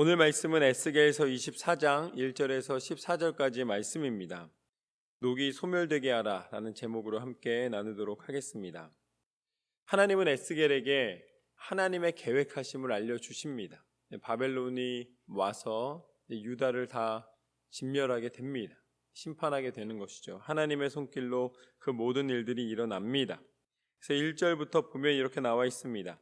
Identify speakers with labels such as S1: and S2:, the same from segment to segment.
S1: 오늘 말씀은 에스겔서 24장 1절에서 14절까지 말씀입니다. 녹이 소멸되게 하라 라는 제목으로 함께 나누도록 하겠습니다. 하나님은 에스겔에게 하나님의 계획하심을 알려 주십니다. 바벨론이 와서 유다를 다 진멸하게 됩니다. 심판하게 되는 것이죠. 하나님의 손길로 그 모든 일들이 일어납니다. 그래서 1절부터 보면 이렇게 나와 있습니다.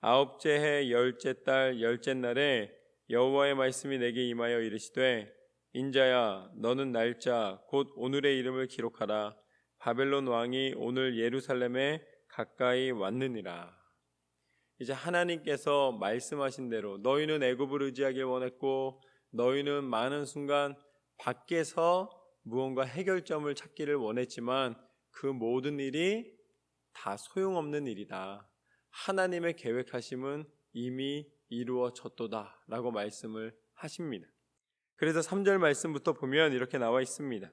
S1: 아홉째 해 열째 달 열째 날에 여호와의 말씀이 내게 임하여 이르시되 인자야 너는 날짜 곧 오늘의 이름을 기록하라 바벨론 왕이 오늘 예루살렘에 가까이 왔느니라 이제 하나님께서 말씀하신 대로 너희는 애굽을 의지하길 원했고 너희는 많은 순간 밖에서 무언가 해결점을 찾기를 원했지만 그 모든 일이 다 소용없는 일이다. 하나님의 계획하심은 이미 이루어졌도다. 라고 말씀을 하십니다. 그래서 3절 말씀부터 보면 이렇게 나와 있습니다.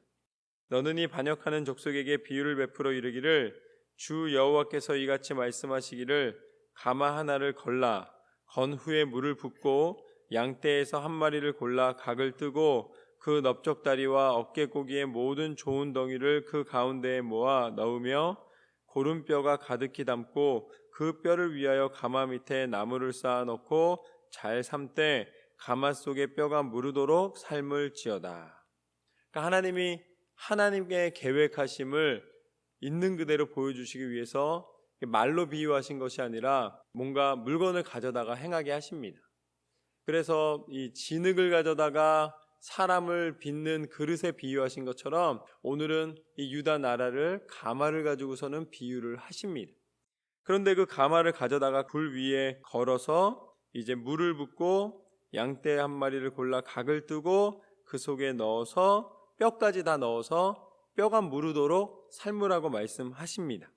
S1: 너는 이 반역하는 족속에게 비유를 베풀어 이르기를 주 여호와께서 이같이 말씀하시기를 가마 하나를 걸라 건 후에 물을 붓고 양떼에서 한 마리를 골라 각을 뜨고 그 넓적다리와 어깨고기의 모든 좋은 덩이를 그 가운데에 모아 넣으며 고름뼈가 가득히 담고 그 뼈를 위하여 가마 밑에 나무를 쌓아 놓고 잘 삶되 가마 속에 뼈가 무르도록 삶을 지어다. 그러니까 하나님이 하나님의 계획하심을 있는 그대로 보여주시기 위해서 말로 비유하신 것이 아니라 뭔가 물건을 가져다가 행하게 하십니다. 그래서 이 진흙을 가져다가 사람을 빚는 그릇에 비유하신 것처럼 오늘은 이 유다 나라를 가마를 가지고서는 비유를 하십니다. 그런데 그 가마를 가져다가 불 위에 걸어서 이제 물을 붓고 양떼 한 마리를 골라 각을 뜨고 그 속에 넣어서 뼈까지 다 넣어서 뼈가 무르도록 삶으라고 말씀하십니다.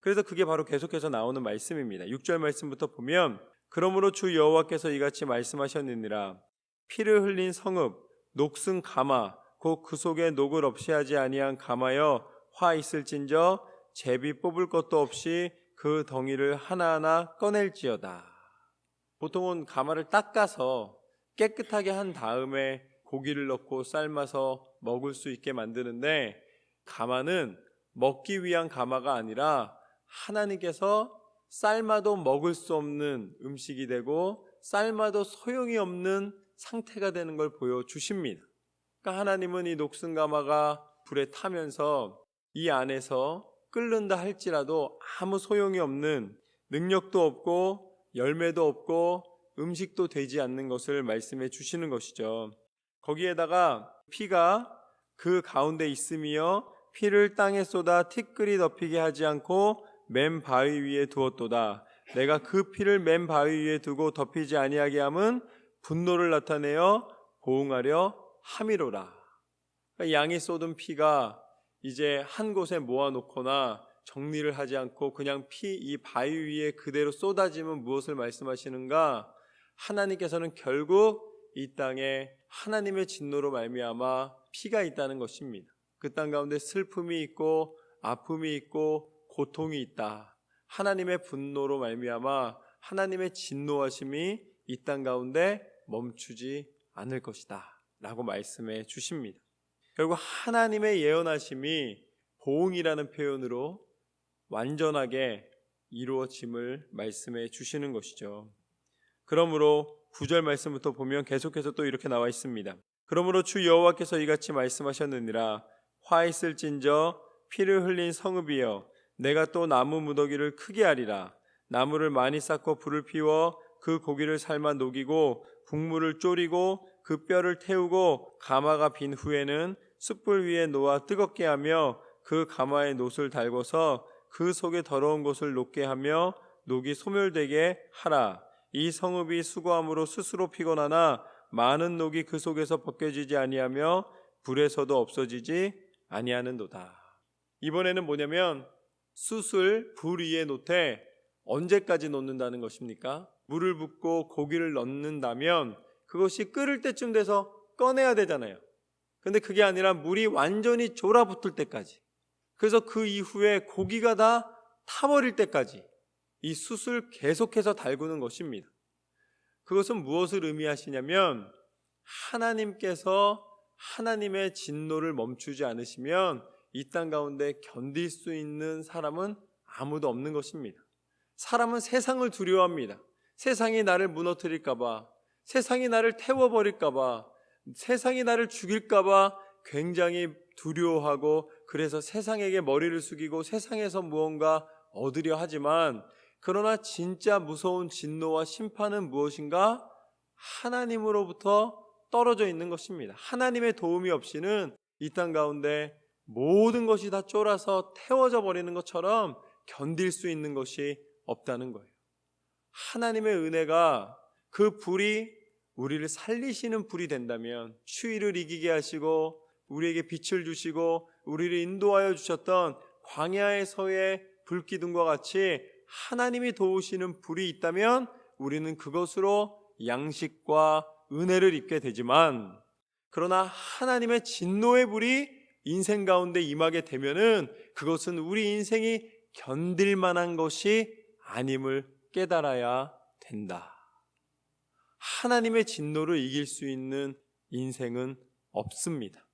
S1: 그래서 그게 바로 계속해서 나오는 말씀입니다. 6절 말씀부터 보면 그러므로 주 여호와께서 이같이 말씀하셨느니라 피를 흘린 성읍 녹슨 가마 곧 그 속에 녹을 없이 하지 아니한 가마여 화 있을진저 제비 뽑을 것도 없이 그 덩이를 하나하나 꺼낼지어다. 보통은 가마를 닦아서 깨끗하게 한 다음에 고기를 넣고 삶아서 먹을 수 있게 만드는데 가마는 먹기 위한 가마가 아니라 하나님께서 삶아도 먹을 수 없는 음식이 되고 삶아도 소용이 없는 상태가 되는 걸 보여주십니다. 그러니까 하나님은 이 녹슨 가마가 불에 타면서 이 안에서 끓는다 할지라도 아무 소용이 없는 능력도 없고 열매도 없고 음식도 되지 않는 것을 말씀해 주시는 것이죠. 거기에다가 피가 그 가운데 있으며 피를 땅에 쏟아 티끌이 덮이게 하지 않고 맨 바위 위에 두었도다. 내가 그 피를 맨 바위 위에 두고 덮이지 아니하게 함은 분노를 나타내어 보응하려 함이로라. 그러니까 양이 쏟은 피가 이제 한 곳에 모아놓거나 정리를 하지 않고 그냥 피 이 바위 위에 그대로 쏟아지면 무엇을 말씀하시는가? 하나님께서는 결국 이 땅에 하나님의 진노로 말미암아 피가 있다는 것입니다. 그 땅 가운데 슬픔이 있고 아픔이 있고 고통이 있다. 하나님의 분노로 말미암아 하나님의 진노하심이 이 땅 가운데 멈추지 않을 것이다. 라고 말씀해 주십니다. 결국 하나님의 예언하심이 보응이라는 표현으로 완전하게 이루어짐을 말씀해 주시는 것이죠. 그러므로 구절 말씀부터 보면 계속해서 또 이렇게 나와 있습니다. 그러므로 주 여호와께서 이같이 말씀하셨느니라 화 있을진저 피를 흘린 성읍이여 내가 또 나무 무더기를 크게 하리라 나무를 많이 쌓고 불을 피워 그 고기를 삶아 녹이고 국물을 졸이고 그 뼈를 태우고 가마가 빈 후에는 숯불 위에 놓아 뜨겁게 하며 그 가마에 놋을 달고서 그 속에 더러운 것을 녹게 하며 녹이 소멸되게 하라. 이 성읍이 수고함으로 스스로 피곤하나 많은 녹이 그 속에서 벗겨지지 아니하며 불에서도 없어지지 아니하는도다. 이번에는 뭐냐면 숯을 불 위에 놓되 언제까지 놓는다는 것입니까? 물을 붓고 고기를 넣는다면 그것이 끓을 때쯤 돼서 꺼내야 되잖아요. 근데 그게 아니라 물이 완전히 졸아붙을 때까지. 그래서 그 이후에 고기가 다 타버릴 때까지 이 숯을 계속해서 달구는 것입니다. 그것은 무엇을 의미하시냐면 하나님께서 하나님의 진노를 멈추지 않으시면 이 땅 가운데 견딜 수 있는 사람은 아무도 없는 것입니다. 사람은 세상을 두려워합니다. 세상이 나를 무너뜨릴까봐, 세상이 나를 태워버릴까봐, 세상이 나를 죽일까봐 굉장히 두려워하고 그래서 세상에게 머리를 숙이고 세상에서 무언가 얻으려 하지만 그러나 진짜 무서운 진노와 심판은 무엇인가? 하나님으로부터 떨어져 있는 것입니다. 하나님의 도움이 없이는 이 땅 가운데 모든 것이 다 쫄아서 태워져 버리는 것처럼 견딜 수 있는 것이 없다는 거예요. 하나님의 은혜가 그 불이 우리를 살리시는 불이 된다면 추위를 이기게 하시고 우리에게 빛을 주시고 우리를 인도하여 주셨던 광야에서의 불기둥과 같이 하나님이 도우시는 불이 있다면 우리는 그것으로 양식과 은혜를 입게 되지만 그러나 하나님의 진노의 불이 인생 가운데 임하게 되면은 그것은 우리 인생이 견딜 만한 것이 아님을 깨달아야 된다. 하나님의 진노를 이길 수 있는 인생은 없습니다.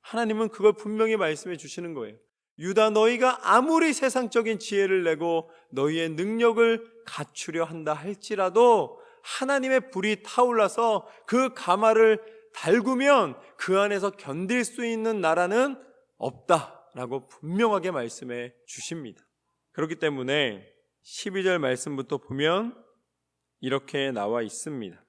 S1: 하나님은 그걸 분명히 말씀해 주시는 거예요. 유다 너희가 아무리 세상적인 지혜를 내고 너희의 능력을 갖추려 한다 할지라도 하나님의 불이 타올라서 그 가마를 달구면 그 안에서 견딜 수 있는 나라는 없다라고 분명하게 말씀해 주십니다. 그렇기 때문에 12절 말씀부터 보면 이렇게 나와 있습니다.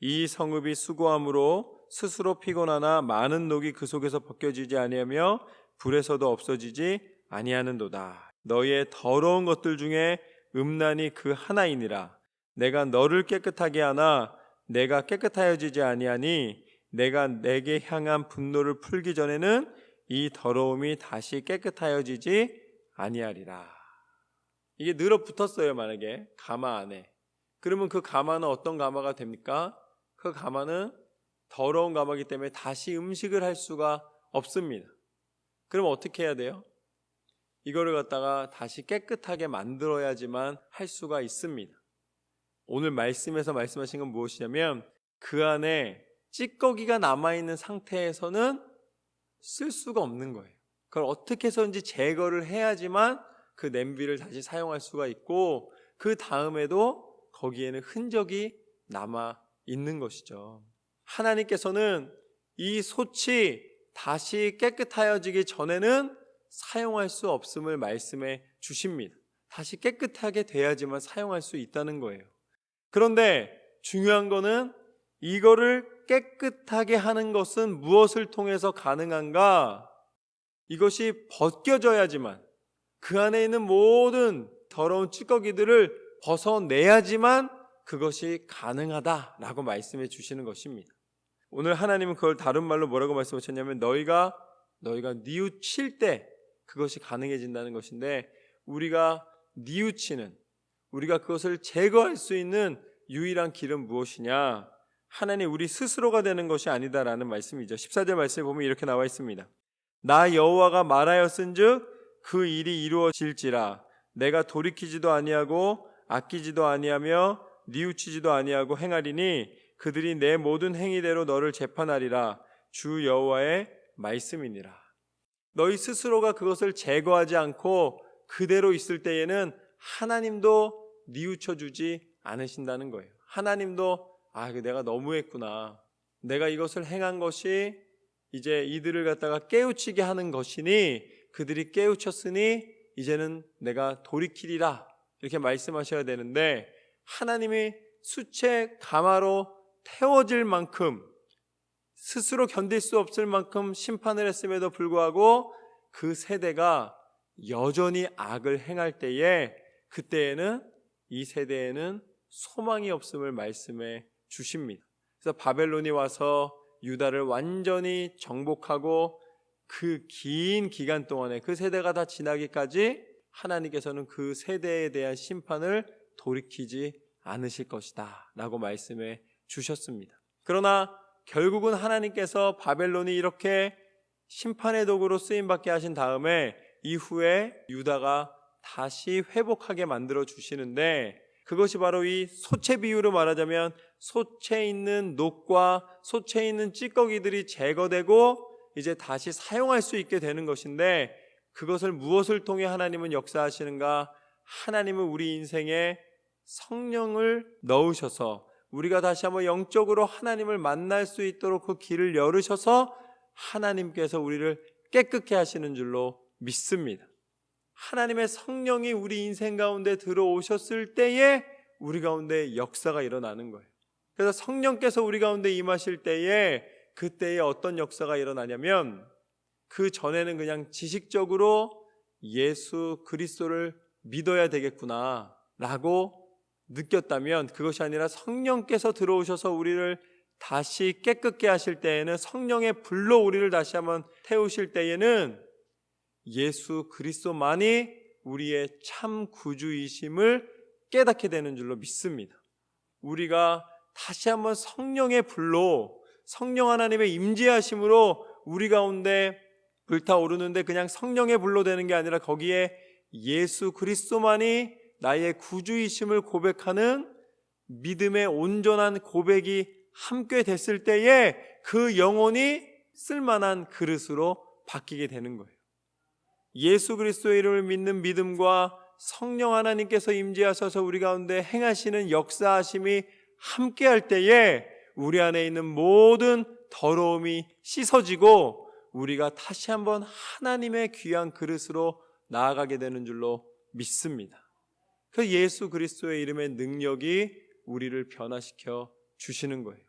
S1: 이 성읍이 수고함으로 스스로 피곤하나 많은 녹이 그 속에서 벗겨지지 아니하며 불에서도 없어지지 아니하는도다. 너희의 더러운 것들 중에 음란이 그 하나이니라. 내가 너를 깨끗하게 하나 내가 깨끗하여지지 아니하니 내가 내게 향한 분노를 풀기 전에는 이 더러움이 다시 깨끗하여지지 아니하리라. 이게 늘어 붙었어요, 만약에 가마 안에. 그러면 그 가마는 어떤 가마가 됩니까? 그 가마는 더러운 가마이기 때문에 다시 음식을 할 수가 없습니다. 그럼 어떻게 해야 돼요? 이거를 갖다가 다시 깨끗하게 만들어야지만 할 수가 있습니다. 오늘 말씀에서 말씀하신 건 무엇이냐면 그 안에 찌꺼기가 남아있는 상태에서는 쓸 수가 없는 거예요. 그걸 어떻게 해서든지 제거를 해야지만 그 냄비를 다시 사용할 수가 있고 그 다음에도 거기에는 흔적이 남아 있는 것이죠. 하나님께서는 이 솥이 다시 깨끗하여지기 전에는 사용할 수 없음을 말씀해 주십니다. 다시 깨끗하게 돼야지만 사용할 수 있다는 거예요. 그런데 중요한 거는 이거를 깨끗하게 하는 것은 무엇을 통해서 가능한가? 이것이 벗겨져야지만 그 안에 있는 모든 더러운 찌꺼기들을 벗어내야지만 그것이 가능하다라고 말씀해 주시는 것입니다. 오늘 하나님은 그걸 다른 말로 뭐라고 말씀하셨냐면 너희가 너희가 뉘우칠 때 그것이 가능해진다는 것인데 우리가 뉘우치는 우리가 그것을 제거할 수 있는 유일한 길은 무엇이냐? 하나님 우리 스스로가 되는 것이 아니다라는 말씀이죠. 14절 말씀에 보면 이렇게 나와 있습니다. 나 여호와가 말하였은즉 그 일이 이루어질지라 내가 돌이키지도 아니하고 아끼지도 아니하며 뉘우치지도 아니하고 행하리니 그들이 내 모든 행위대로 너를 재판하리라 주 여호와의 말씀이니라. 너희 스스로가 그것을 제거하지 않고 그대로 있을 때에는 하나님도 뉘우쳐 주지 않으신다는 거예요. 하나님도 아, 내가 너무했구나. 내가 이것을 행한 것이 이제 이들을 갖다가 깨우치게 하는 것이니 그들이 깨우쳤으니 이제는 내가 돌이키리라. 이렇게 말씀하셔야 되는데 하나님이 수채 가마로 태워질 만큼 스스로 견딜 수 없을 만큼 심판을 했음에도 불구하고 그 세대가 여전히 악을 행할 때에 그때에는 이 세대에는 소망이 없음을 말씀해 주십니다. 그래서 바벨론이 와서 유다를 완전히 정복하고 그 긴 기간 동안에 그 세대가 다 지나기까지 하나님께서는 그 세대에 대한 심판을 돌이키지 않으실 것이다. 라고 말씀해 주셨습니다. 그러나 결국은 하나님께서 바벨론이 이렇게 심판의 도구로 쓰임받게 하신 다음에 이후에 유다가 다시 회복하게 만들어 주시는데 그것이 바로 이 소채 비유로 말하자면 소체 있는 녹과 소체 있는 찌꺼기들이 제거되고 이제 다시 사용할 수 있게 되는 것인데 그것을 무엇을 통해 하나님은 역사하시는가? 하나님은 우리 인생에 성령을 넣으셔서 우리가 다시 한번 영적으로 하나님을 만날 수 있도록 그 길을 열으셔서 하나님께서 우리를 깨끗게 하시는 줄로 믿습니다. 하나님의 성령이 우리 인생 가운데 들어오셨을 때에 우리 가운데 역사가 일어나는 거예요. 그래서 성령께서 우리 가운데 임하실 때에 그때에 어떤 역사가 일어나냐면 그 전에는 그냥 지식적으로 예수 그리스도를 믿어야 되겠구나 라고 느꼈다면 그것이 아니라 성령께서 들어오셔서 우리를 다시 깨끗게 하실 때에는 성령의 불로 우리를 다시 한번 태우실 때에는 예수 그리스도만이 우리의 참 구주이심을 깨닫게 되는 줄로 믿습니다. 우리가 다시 한번 성령의 불로 성령 하나님의 임재하심으로 우리 가운데 불타오르는데 그냥 성령의 불로 되는 게 아니라 거기에 예수 그리스도만이 나의 구주이심을 고백하는 믿음의 온전한 고백이 함께 됐을 때에 그 영혼이 쓸만한 그릇으로 바뀌게 되는 거예요. 예수 그리스도의 이름을 믿는 믿음과 성령 하나님께서 임재하셔서 우리 가운데 행하시는 역사하심이 함께 할 때에 우리 안에 있는 모든 더러움이 씻어지고 우리가 다시 한번 하나님의 귀한 그릇으로 나아가게 되는 줄로 믿습니다. 그 예수 그리스도의 이름의 능력이 우리를 변화시켜 주시는 거예요.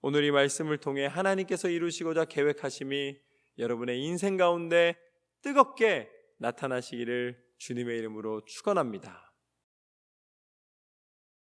S1: 오늘 이 말씀을 통해 하나님께서 이루시고자 계획하심이 여러분의 인생 가운데 뜨겁게 나타나시기를 주님의 이름으로 축원합니다.